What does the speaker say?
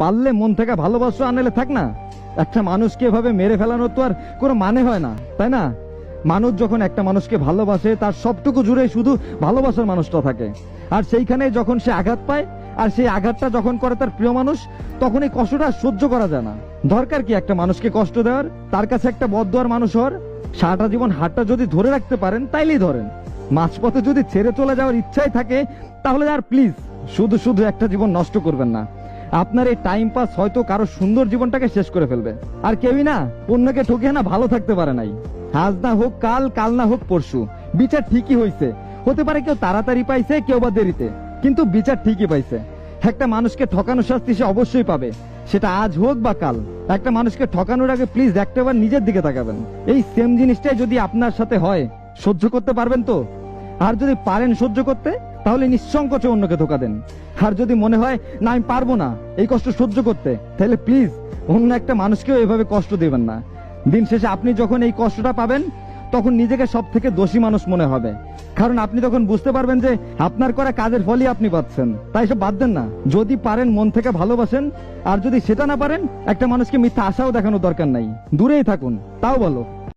পারলে মন থেকে ভালোবাসো আনলে থাক না। একটা মানুষকে এভাবে মেরে ফেলানোর তো আর কোনো মানে হয় না, তাই না? মানুষ যখন একটা মানুষকে ভালোবাসে, তার সবটুকু জুড়ে শুধু ভালোবাসার মানুষটা থাকে। আর সেইখানে যখন সে আঘাত পায়, আর সেই আঘাতটা যখন করে তার প্রিয় মানুষ তখন এই কষ্টটা সহ্য করা যায় না। দরকার কি একটা মানুষকে কষ্ট দেওয়ার? তার কাছে একটা বদোয়ার মানুষ হওয়ার? সারাটা জীবন হাতটা যদি ধরে রাখতে পারেন, তাইলেই ধরেন। মাঝপথে যদি ছেড়ে চলে যাওয়ার ইচ্ছাই থাকে, তাহলে আর প্লিজ শুধু শুধু একটা জীবন নষ্ট করবেন না। আপনার এই টাইম পাস হয়তো কারও সুন্দর জীবনটাকে শেষ করে ফেলবে। আর কেউই না অন্যকে ঠকিয়ে না ভালো থাকতে পারে নাই। আজ না হোক কাল কাল না হোক পরশু। বিচার ঠিকই হয়েছে হতে পারে কেউ তাড়াতাড়ি পাইছে, কেউ বা দেরিতে। কিন্তু বিচার ঠিকই পাইছে। একটা মানুষকে ঠকানোর শাস্তি সে অবশ্যই পাবে। সেটা আজ হোক বা কাল, একটা মানুষকে ঠকানোর আগে প্লিজ একটাবার নিজের দিকে তাকাবেন। এই সেম জিনিসটাই যদি আপনার সাথে হয়, সহ্য করতে পারবেন তো? আর যদি পারেন সহ্য করতে তাহলে নিঃসংকোচে অন্যকে ধোকা দেন। আর যদি মনে হয়, না, আমি পারব না, এই কষ্ট সহ্য করতে, তাহলে প্লিজ অন্য একটা মানুষকেও এভাবে কষ্ট দেবেন না। দিন শেষে আপনি যখন এই কষ্টটা পাবেন, তখন নিজেকে সব থেকে দোষী মানুষ মনে হবে। কারণ আপনি তখন বুঝতে পারবেন যে, আপনার করা কাজের ফলই আপনি পাচ্ছেন। তাই সব বাদ দেন না। যদি পারেন মন থেকে ভালোবাসেন, আর যদি সেটা না পারেন, একটা মানুষকে মিথ্যা আশাও দেখানোর দরকার নাই। দূরেই থাকুন। তাও বলো।